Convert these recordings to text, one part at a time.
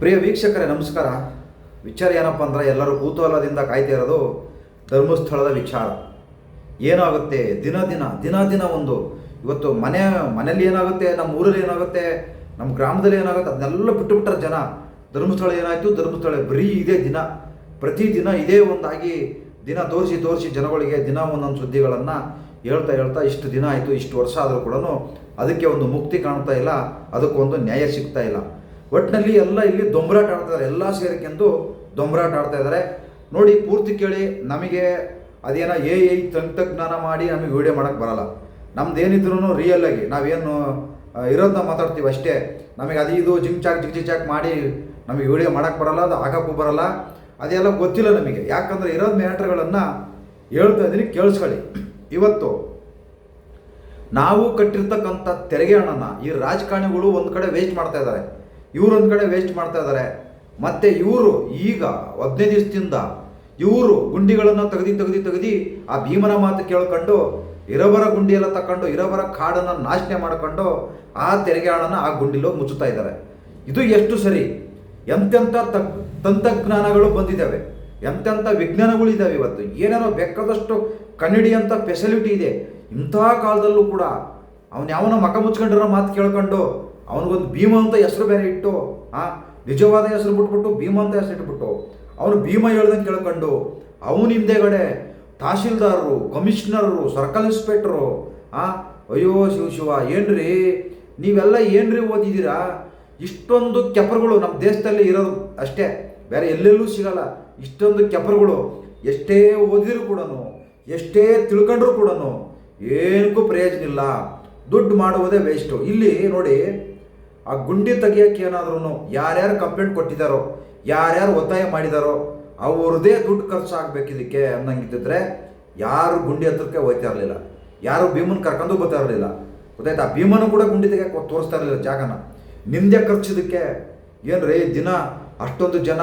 ಪ್ರಿಯ ವೀಕ್ಷಕರೇ, ನಮಸ್ಕಾರ. ವಿಚಾರ ಏನಪ್ಪ ಅಂದ್ರೆ, ಎಲ್ಲರೂ ಕುತೂಹಲದಿಂದ ಕಾಯ್ತಾ ಇರೋದು ಧರ್ಮಸ್ಥಳದ ವಿಚಾರ. ಏನಾಗುತ್ತೆ ದಿನ ದಿನ ದಿನ ದಿನ ಒಂದು, ಇವತ್ತು ಮನೆ ಮನೇಲಿ ಏನಾಗುತ್ತೆ, ನಮ್ಮ ಊರಲ್ಲಿ ಏನಾಗುತ್ತೆ, ನಮ್ಮ ಗ್ರಾಮದಲ್ಲಿ ಏನಾಗುತ್ತೆ, ಅದನ್ನೆಲ್ಲ ಬಿಟ್ಟು ಬಿಟ್ಟರೆ ಜನ. ಧರ್ಮಸ್ಥಳ ಏನಾಯಿತು, ಧರ್ಮಸ್ಥಳ ಬರೀ ಇದೇ ದಿನ. ಪ್ರತಿದಿನ ಇದೇ ಒಂದಾಗಿ ದಿನ ತೋರಿಸಿ ತೋರಿಸಿ ಜನಗಳಿಗೆ ದಿನ ಒಂದೊಂದು ಸುದ್ದಿಗಳನ್ನು ಹೇಳ್ತಾ ಹೇಳ್ತಾ ಇಷ್ಟು ದಿನ ಆಯಿತು, ಇಷ್ಟು ವರ್ಷ ಆದರೂ ಕೂಡ ಅದಕ್ಕೆ ಒಂದು ಮುಕ್ತಿ ಕಾಣ್ತಾ ಇಲ್ಲ, ಅದಕ್ಕೊಂದು ನ್ಯಾಯ ಸಿಗ್ತಾ ಇಲ್ಲ. ಒಟ್ಟಿನಲ್ಲಿ ಎಲ್ಲ ಇಲ್ಲಿ ದೊಂಬರಾಟ ಆಡ್ತಾ ಇದ್ದಾರೆ ಎಲ್ಲ ಸೇರಿಕೆಂದು ದೊಂಬರಾಟ ಆಡ್ತಾ ಇದ್ದಾರೆ ನೋಡಿ, ಪೂರ್ತಿ ಕೇಳಿ ನಮಗೆ ಅದೇನೋ ಎ ಐ ತಂತ್ರಜ್ಞಾನ ಮಾಡಿ ನಮಗೆ ವಿಡಿಯೋ ಮಾಡೋಕ್ಕೆ ಬರಲ್ಲ. ನಮ್ದು ಏನಿದ್ರು ರಿಯಲ್ ಆಗಿ ನಾವೇನು ಇರೋದನ್ನ ಮಾತಾಡ್ತೀವಿ ಅಷ್ಟೇ. ನಮಗೆ ಅದು ಇದು ಜಿಂಗ್ ಚಾಕ್ ಜಿಗ್ ಚಾಕ್ ಮಾಡಿ ನಮಗೆ ವಿಡಿಯೋ ಮಾಡೋಕ್ಕೆ ಬರಲ್ಲ, ಅದು ಹಾಕಕ್ಕೂ ಬರಲ್ಲ. ಅದೆಲ್ಲ ಗೊತ್ತಿಲ್ಲ ನಮಗೆ. ಯಾಕಂದರೆ ಇರೋದು ಮ್ಯಾಟ್ರ್ಗಳನ್ನು ಹೇಳ್ತಾ ಇದ್ದೀನಿ, ಕೇಳಿಸ್ಕೊಳ್ಳಿ. ಇವತ್ತು ನಾವು ಕಟ್ಟಿರ್ತಕ್ಕಂಥ ತೆರಿಗೆ ಹಣನ ಈ ರಾಜಕಾರಣಿಗಳು ಒಂದು ಕಡೆ ವೇಸ್ಟ್ ಮಾಡ್ತಾ ಇದ್ದಾರೆ ಇವ್ರು ಒಂದು ಕಡೆ ವೇಸ್ಟ್ ಮಾಡ್ತಾ ಇದ್ದಾರೆ ಮತ್ತೆ ಇವರು ಈಗ ಹದಿನೈದು ದಿವಸದಿಂದ ಇವರು ಗುಂಡಿಗಳನ್ನು ತೆಗೆದು ತೆಗೆದು ತೆಗೆದು ಆ ಭೀಮನ ಮಾತು ಕೇಳ್ಕೊಂಡು, ಇರಬರ ಗುಂಡಿಯೆಲ್ಲ ತಕೊಂಡು, ಇರಬರ ಕಾಡನ್ನು ನಾಶನೆ ಮಾಡಿಕೊಂಡು ಆ ತೆರಿಗೆ ಹಣನ ಆ ಗುಂಡಿಲೋ ಮುಚ್ಚುತ್ತಾ ಇದ್ದಾರೆ ಇದು ಎಷ್ಟು ಸರಿ? ಎಂತೆಂಥ ತಂತ್ರಜ್ಞಾನಗಳು ಬಂದಿದ್ದಾವೆ. ಎಂತೆಂಥ ವಿಜ್ಞಾನಗಳು ಇದ್ದಾವೆ ಇವತ್ತು. ಏನೇನೋ ಬೇಕಾದಷ್ಟು ಕನ್ನಡಿ ಅಂತ ಫೆಸಿಲಿಟಿ ಇದೆ. ಇಂತಹ ಕಾಲದಲ್ಲೂ ಕೂಡ ಅವನು ಯಾವನ ಮಕ ಮುಚ್ಕೊಂಡಿರೋ ಮಾತು ಕೇಳ್ಕೊಂಡು ಅವನಿಗೊಂದು ಭೀಮ ಅಂತ ಹೆಸರು ಬೇರೆ ಇಟ್ಟು, ಆ, ನಿಜವಾದ ಹೆಸರು ಬಿಟ್ಬಿಟ್ಟು ಭೀಮ ಅಂತ ಹೆಸರು ಇಟ್ಬಿಟ್ಟು ಅವನು ಭೀಮ ಹೇಳ್ದಂಗೆ ಕೇಳ್ಕೊಂಡು ಅವನ ಹಿಂದೆಗಡೆ ತಹಶೀಲ್ದಾರರು ಕಮಿಷನರು ಸರ್ಕಲ್ ಇನ್ಸ್ಪೆಕ್ಟ್ರು, ಆ, ಅಯ್ಯೋ ಶಿವ ಶಿವ, ಏನ್ರಿ? ನೀವೆಲ್ಲ ಏನ್ರಿ ಓದಿದ್ದೀರಾ ಇಷ್ಟೊಂದು ಕೆಪರ್ಗಳು ನಮ್ಮ ದೇಶದಲ್ಲಿ ಇರೋದು ಅಷ್ಟೇ, ಬೇರೆ ಎಲ್ಲೆಲ್ಲೂ ಸಿಗಲ್ಲ. ಇಷ್ಟೊಂದು ಕೆಪರ್ಗಳು ಎಷ್ಟೇ ಓದಿದ್ರು ಕೂಡ ಎಷ್ಟೇ ತಿಳ್ಕೊಂಡ್ರು ಕೂಡ ಏನಕ್ಕೂ ಪ್ರಯೋಜನ ಇಲ್ಲ. ದುಡ್ಡು ಮಾಡುವುದೇ ವೇಸ್ಟು ಇಲ್ಲಿ ನೋಡಿ, ಆ ಗುಂಡಿ ತೆಗಿಯೋಕ್ಕೆ ಏನಾದ್ರೂ ಯಾರ್ಯಾರು ಕಂಪ್ಲೇಂಟ್ ಕೊಟ್ಟಿದ್ದಾರೋ, ಯಾರ್ಯಾರು ಒತ್ತಾಯ ಮಾಡಿದಾರೋ, ಅವ್ರದ್ದೇ ದುಡ್ಡು ಖರ್ಚು ಆಗ್ಬೇಕು ಇದಕ್ಕೆ ಅನ್ನಂಗಿದ್ದಿದ್ರೆ ಯಾರು ಗುಂಡಿ ಹತ್ರಕ್ಕೆ ಹೋಗ್ತಾ ಇರಲಿಲ್ಲ. ಯಾರು ಭೀಮನ್ ಕರ್ಕೊಂಡು ಬರ್ತಾ ಇರಲಿಲ್ಲ. ಗೊತ್ತಾಯ್ತಾ? ಭೀಮನು ಕೂಡ ಗುಂಡಿ ತೆಗಿಯಕ್ಕೆ ತೋರಿಸ್ತಾ ಇರಲಿಲ್ಲ ಜಾಗನ. ನಿಂದೆ ಖರ್ಚಿದಕ್ಕೆ ರೀ, ದಿನ ಅಷ್ಟೊಂದು ಜನ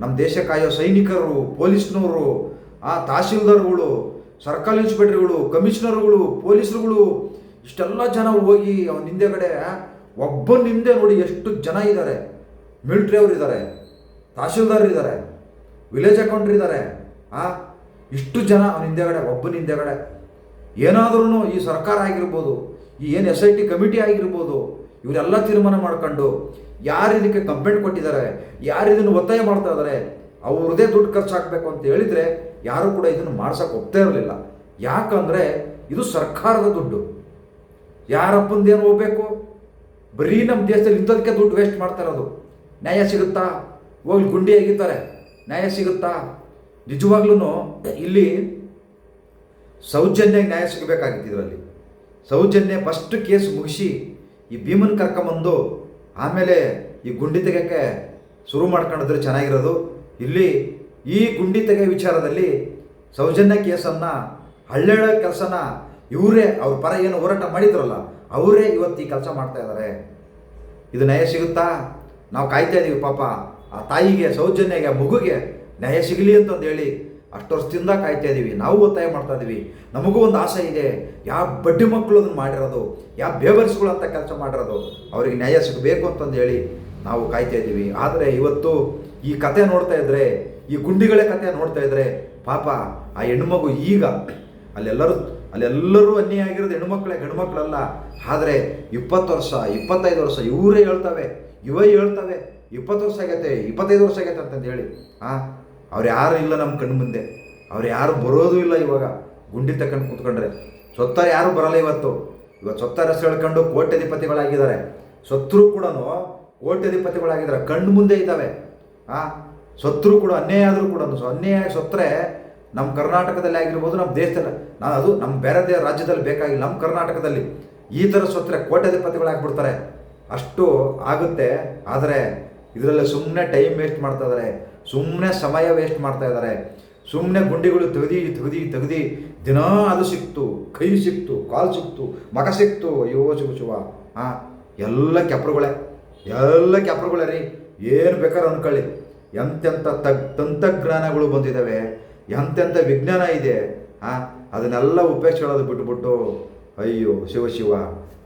ನಮ್ಮ ದೇಶ ಸೈನಿಕರು ಪೊಲೀಸ್ನವರು ಆ ತಹಶೀಲ್ದಾರ್ಗಳು, ಸರ್ಕಲ್ ಇನ್ಸ್ಪೆಕ್ಟರ್ಗಳು, ಕಮಿಷನರ್ಗಳು, ಪೊಲೀಸರುಗಳು ಇಷ್ಟೆಲ್ಲ ಜನ ಹೋಗಿ ಅವನ ಹಿಂದೆಗಡೆ ಒಬ್ಬನ ಹಿಂದೆ ನೋಡಿ ಎಷ್ಟು ಜನ ಇದ್ದಾರೆ ಮಿಲಿಟ್ರಿ ಅವರು ಇದ್ದಾರೆ ತಹಶೀಲ್ದಾರ್ ಇದ್ದಾರೆ ವಿಲೇಜ್ ಅಕೌಂಟ್ರ್ ಇದ್ದಾರೆ ಆ, ಇಷ್ಟು ಜನ ಅವನ ಹಿಂದೆಗಡೆ ಒಬ್ಬನ ಹಿಂದೆಗಡೆ ಏನಾದ್ರೂ ಈ ಸರ್ಕಾರ ಆಗಿರ್ಬೋದು, ಈ ಏನು ಎಸ್ ಐ ಟಿ ಕಮಿಟಿ ಆಗಿರ್ಬೋದು, ಇವರೆಲ್ಲ ತೀರ್ಮಾನ ಮಾಡ್ಕೊಂಡು ಯಾರು ಇದಕ್ಕೆ ಕಂಪ್ಲೇಂಟ್ ಕೊಟ್ಟಿದ್ದಾರೆ ಯಾರು ಇದನ್ನು ಒತ್ತಾಯ ಮಾಡ್ತಾ ಇದ್ದಾರೆ ಅವ್ರದೇ ದುಡ್ಡು ಖರ್ಚು ಹಾಕಬೇಕು ಅಂತ ಹೇಳಿದರೆ ಯಾರು ಕೂಡ ಇದನ್ನು ಮಾಡ್ಸೋಕೆ ಹೋಗ್ತಾ ಇರಲಿಲ್ಲ. ಯಾಕಂದರೆ ಇದು ಸರ್ಕಾರದ ದುಡ್ಡು. ಯಾರಪ್ಪಂದೇನು ಹೋಗ್ಬೇಕು? ಬರೀ ನಮ್ಮ ದೇಶದಲ್ಲಿ ಇಂಥದಕ್ಕೆ ದುಡ್ಡು ವೇಸ್ಟ್ ಮಾಡ್ತಾರೆ ಇರೋದು ನ್ಯಾಯ ಸಿಗುತ್ತಾ? ಹೋಗಿ ಗುಂಡಿ ಆಗಿದ್ದಾರೆ ನ್ಯಾಯ ಸಿಗುತ್ತಾ? ನಿಜವಾಗ್ಲೂ ಇಲ್ಲಿ ಸೌಜನ್ಯ ನ್ಯಾಯ ಸಿಗಬೇಕಾಗಿತ್ತು ಇದರಲ್ಲಿ. ಸೌಜನ್ಯ ಫಸ್ಟ್ ಕೇಸ್ ಮುಗಿಸಿ ಈ ಭೀಮನ್ ಕರ್ಕೊಂಬಂದು ಆಮೇಲೆ ಈ ಗುಂಡಿ ತೆಗೆಯೋಕ್ಕೆ ಶುರು ಮಾಡ್ಕೊಂಡಿದ್ರೆ ಚೆನ್ನಾಗಿರೋದು. ಇಲ್ಲಿ ಈ ಗುಂಡಿ ತೆಗೆಯೋ ವಿಚಾರದಲ್ಲಿ ಸೌಜನ್ಯ ಕೇಸನ್ನು ಹಳ್ಳೆಳ ಕೆಲಸನ ಇವರೇ ಅವ್ರ ಪರ ಏನು ಹೋರಾಟ ಮಾಡಿದ್ರಲ್ಲ, ಅವರೇ ಇವತ್ತು ಈ ಕೆಲಸ ಮಾಡ್ತಾ ಇದ್ದಾರೆ ಇದು ನ್ಯಾಯ ಸಿಗುತ್ತಾ? ನಾವು ಕಾಯ್ತಾ ಇದ್ದೀವಿ ಪಾಪ. ಆ ತಾಯಿಗೆ, ಸೌಜನ್ಯಗೆ ಮಗುಗೆ ನ್ಯಾಯ ಸಿಗಲಿ ಅಂತಂದು ಹೇಳಿ ಅಷ್ಟು ವರ್ಷದಿಂದ ಕಾಯ್ತಾ ಇದ್ದೀವಿ ನಾವು ಒತ್ತಾಯ ಮಾಡ್ತಾ ಇದ್ದೀವಿ ನಮಗೂ ಒಂದು ಆಸೆ ಇದೆ. ಯಾವ ಬಡ್ಡಿ ಮಕ್ಕಳು ಅದನ್ನು ಮಾಡಿರೋದು ಯಾವ ಬೇಬರ್ಸ್ಗಳು ಅಂತ ಕೆಲಸ ಮಾಡಿರೋದು, ಅವರಿಗೆ ನ್ಯಾಯ ಸಿಗಬೇಕು ಅಂತಂದು ಹೇಳಿ ನಾವು ಕಾಯ್ತಾ ಇದ್ದೀವಿ ಆದರೆ ಇವತ್ತು ಈ ಕತೆ ನೋಡ್ತಾ ಇದ್ರೆ, ಈ ಗುಂಡಿಗಳೇ ಕತೆ ನೋಡ್ತಾ ಇದ್ರೆ ಪಾಪ ಆ ಹೆಣ್ಮಗು ಈಗ ಅಲ್ಲೆಲ್ಲರೂ ಅಲ್ಲೆಲ್ಲರೂ ಅನ್ಯಾಯ ಆಗಿರೋದು ಹೆಣ್ಮಕ್ಳೇ ಗಂಡ್ಮಕ್ಳಲ್ಲ ಆದರೆ ಇಪ್ಪತ್ತು ವರ್ಷ, ಇಪ್ಪತ್ತೈದು ವರ್ಷ ಇವರೇ ಹೇಳ್ತವೆ, ಇವೇ ಹೇಳ್ತವೆ. ಇಪ್ಪತ್ತು ವರ್ಷ ಆಗೈತೆ ಇಪ್ಪತ್ತೈದು ವರ್ಷ ಆಗೈತೆ ಅಂತಂದು ಹೇಳಿ. ಹಾಂ ಅವ್ರು ಯಾರು ಇಲ್ಲ ನಮ್ಮ ಕಣ್ಣು ಮುಂದೆ. ಅವ್ರು ಯಾರು ಬರೋದು ಇಲ್ಲ ಇವಾಗ. ಗುಂಡಿ ತಕ್ಕಂಡು ಕೂತ್ಕೊಂಡ್ರೆ. ಸೊತ್ತಾರ ಯಾರು ಬರಲ್ಲ ಇವತ್ತು. ಇವತ್ತು ಸೊತ್ತಾರ ಹೆಸರು ಹೇಳ್ಕೊಂಡು ಕೋಟ್ಯಧಿಪತಿಗಳಾಗಿದ್ದಾರೆ. ಸತ್ರು ಕೂಡ ಕೋಟ್ಯಧಿಪತಿಗಳಾಗಿದ್ದಾರೆ. ಕಣ್ಣು ಮುಂದೆ ಇದ್ದಾವೆ. ಹಾಂ ಸತ್ರು ಕೂಡ ಅನ್ಯಾಯ ಆದರೂ ಕೂಡ ಸೊ ಅನ್ಯಾಯ ಸತ್ತರೆ ನಮ್ಮ ಕರ್ನಾಟಕದಲ್ಲಿ ಆಗಿರ್ಬೋದು ನಮ್ಮ ದೇಶದಲ್ಲಿ. ನಾನು ಅದು ನಮ್ಮ ಬೇರೆ ದೇ ರಾಜ್ಯದಲ್ಲಿ ಬೇಕಾಗಿಲ್ಲ ನಮ್ಮ ಕರ್ನಾಟಕದಲ್ಲಿ. ಈ ಥರ ಸತ್ತರೆ ಕೋಟ್ಯಾಧಿಪತಿಗಳಾಗ್ಬಿಡ್ತಾರೆ ಅಷ್ಟು ಆಗುತ್ತೆ. ಆದರೆ ಇದರಲ್ಲಿ ಸುಮ್ಮನೆ ಟೈಮ್ ವೇಸ್ಟ್ ಮಾಡ್ತಾ ಇದ್ದಾರೆ ಸುಮ್ಮನೆ ಸಮಯ ವೇಸ್ಟ್ ಮಾಡ್ತಾ ಇದ್ದಾರೆ ಸುಮ್ಮನೆ ಗುಂಡಿಗಳು ತೆಗೆದಿ ತೆಗೆದಿ, ತೆಗೆದು ದಿನ ಅದು ಸಿಕ್ತು, ಕೈ ಸಿಕ್ತು, ಕಾಲು ಸಿಕ್ತು, ಮಗ ಸಿಕ್ತು. ಅಯ್ಯೋ ಶಿವ ಶಿವ. ಹಾಂ ಎಲ್ಲ ಕೆಪ್ರುಗಳೇ. ಎಲ್ಲ ಕೆಪ್ರುಗಳೇ ರೀ. ಏನು ಬೇಕಾದ್ರೆ ಅಂದ್ಕೊಳ್ಳಿ ಎಂತೆಂಥ ತಗ್ ತಂತ್ರಜ್ಞಾನಗಳು ಬಂದಿದ್ದಾವೆ. ಎಂತೆಂಥ ವಿಜ್ಞಾನ ಇದೆ ಅದನ್ನೆಲ್ಲ ಉಪೇಕ್ಷಿಸೋದು ಬಿಟ್ಬಿಟ್ಟು, ಅಯ್ಯೋ, ಶಿವ ಶಿವ,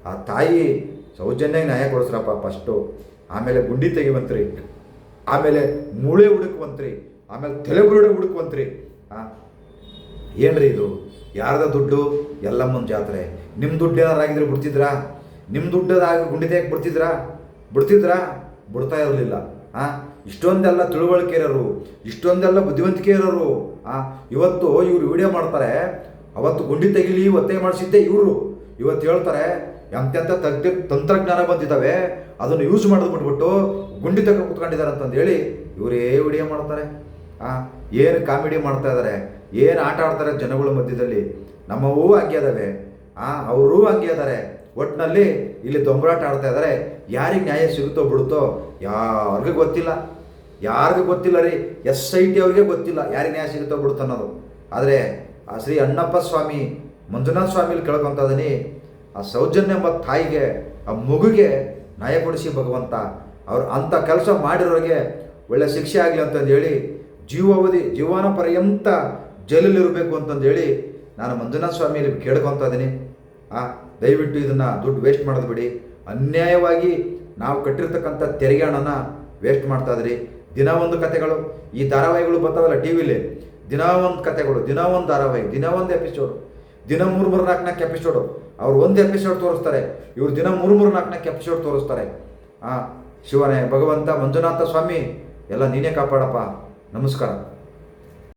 ಆ ತಾಯಿ ಸೌಜನ್ಯ ನ್ಯಾಯ ಕೊಡಿಸ್ರಪ್ಪ ಫಸ್ಟು ಆಮೇಲೆ ಗುಂಡಿ ತೆಗಿವಂತ್ರಿ ಆಮೇಲೆ ಮೂಳೆ ಹುಡುಕುವಂತ್ರಿ, ಆಮೇಲೆ ತಲೆಬುರುಡೆ ಹುಡುಕುವಂತ್ರಿ, ಆ. ಏನ್ರಿ ಇದು? ಯಾರ್ದ ದುಡ್ಡು? ಎಲ್ಲಮ್ಮನ ಜಾತ್ರೆ. ನಿಮ್ಮ ದುಡ್ಡು ಏನಾರು ಆಗಿದ್ರೆ ಬಿಡ್ತಿದ್ರಾ? ನಿಮ್ಮ ದುಡ್ಡದಾಗಿ ಗುಂಡಿ ತೆಗೆ ಬಿಡ್ತಿದ್ರಾ? ಬಿಡ್ತಿದ್ರಾ? ಬಿಡ್ತಾ ಇರಲಿಲ್ಲ, ಆ. ಇಷ್ಟೊಂದೆಲ್ಲ ತಿಳುವಳಿಕೆ ಇರೋರು, ಇಷ್ಟೊಂದೆಲ್ಲ ಬುದ್ಧಿವಂತಿಕೆ ಇರೋರು ಆ, ಇವತ್ತು ಇವರು ವಿಡಿಯೋ ಮಾಡ್ತಾರೆ. ಅವತ್ತು ಗುಂಡಿ ತೆಗಿಲಿ, ಒತ್ತೆ ಮಾಡಿಸಿದ್ದೆ ಇವರು. ಇವತ್ತು ಹೇಳ್ತಾರೆ ಎಂತೆಂಥ ತಗ್ದಿ ತಂತ್ರಜ್ಞಾನ ಬಂದಿದ್ದಾವೆ, ಅದನ್ನು ಯೂಸ್ ಮಾಡೋದು ಬಿಟ್ಬಿಟ್ಟು ಗುಂಡಿ ತಗ ಕುತ್ಕೊಂಡಿದ್ದಾರೆ ಅಂತಂದು ಹೇಳಿ ಇವರೇ ವಿಡಿಯೋ ಮಾಡ್ತಾರೆ. ಏನು ಕಾಮಿಡಿ ಮಾಡ್ತಾ ಇದ್ದಾರೆ ಏನು ಆಟ ಆಡ್ತಾರೆ ಜನಗಳ ಮಧ್ಯದಲ್ಲಿ. ನಮ್ಮವೂ ಹಂಗೆ ಅದಾವೆ ಆ, ಅವರೂ ಹಂಗೆ ಇದ್ದಾರೆ ಒಟ್ಟಿನಲ್ಲಿ ಇಲ್ಲಿ ದೊಂಬರಾಟ ಆಡ್ತಾ ಇದ್ದಾರೆ ಯಾರಿಗೆ ನ್ಯಾಯ ಸಿಗುತ್ತೋ ಬಿಡುತ್ತೋ ಯಾರಿಗೂ ಗೊತ್ತಿಲ್ಲ. ಯಾರಿಗೂ ಗೊತ್ತಿಲ್ಲ ರೀ ಎಸ್ ಐ ಟಿ ಅವ್ರಿಗೆ ಗೊತ್ತಿಲ್ಲ ಯಾರಿಗೆ ನ್ಯಾಯ ಸಿಗುತ್ತೋ ಬಿಡುತ್ತೋ ಅನ್ನೋದು. ಆದರೆ ಆ ಶ್ರೀ ಅಣ್ಣಪ್ಪ ಸ್ವಾಮಿ, ಮಂಜುನಾಥ ಸ್ವಾಮಿಲಿ ಕೇಳ್ಕೊತಾ ಆ ಸೌಜನ್ಯ ಎಂಬ ತಾಯಿಗೆ, ಆ ಮಗುಗೆ ನ್ಯಾಯ ಕೊಡಿಸಿ ಭಗವಂತ. ಅವ್ರು ಅಂಥ ಕೆಲಸ ಮಾಡಿರೋರಿಗೆ ಒಳ್ಳೆ ಶಿಕ್ಷೆ ಆಗಲಿ ಅಂತಂದು ಹೇಳಿ, ಜೀವಾವಧಿ, ಜೀವನ ಪರ್ಯಂತ ಜೈಲಲ್ಲಿರಬೇಕು ಅಂತಂದು ಹೇಳಿ ನಾನು ಮಂಜುನಾಥ ಸ್ವಾಮಿಯಲ್ಲಿ ಕೇಳ್ಕೊತಾ ಇದ್ದೀನಿ ಆ, ದಯವಿಟ್ಟು ಇದನ್ನು ದುಡ್ಡು ವೇಸ್ಟ್ ಮಾಡೋದು ಬಿಡಿ. ಅನ್ಯಾಯವಾಗಿ ನಾವು ಕಟ್ಟಿರ್ತಕ್ಕಂಥ ತೆರಿಗೆ ಹಣನ ವೇಸ್ಟ್ ಮಾಡ್ತಾ ಇದ್ರಿ. ದಿನ ಒಂದು ಕತೆಗಳು, ಈ ಧಾರಾವಾಹಿಗಳು ಬರ್ತಾವಲ್ಲ ಟಿ ವಿಲಿ ದಿನ ಒಂದು ಕತೆಗಳು, ದಿನ ಒಂದು ಧಾರಾವಾಹಿ, ದಿನ ಒಂದು ಎಪಿಸೋಡು ದಿನ ಮೂರು ಮೂರು ನಾಲ್ಕು ನಾಲ್ಕು ಎಪಿಸೋಡು ಅವ್ರು ಒಂದು ಎಪಿಸೋಡ್ ತೋರಿಸ್ತಾರೆ, ಇವ್ರು ದಿನ ಮೂರು ಮೂರು ನಾಲ್ಕು ನಾಲ್ಕು ಎಪಿಸೋಡ್ ತೋರಿಸ್ತಾರೆ. ಆ, ಶಿವನೇ, ಭಗವಂತ, ಮಂಜುನಾಥ ಸ್ವಾಮಿ, ಎಲ್ಲ ನೀನೇ ಕಾಪಾಡಪ್ಪ. ನಮಸ್ಕಾರ.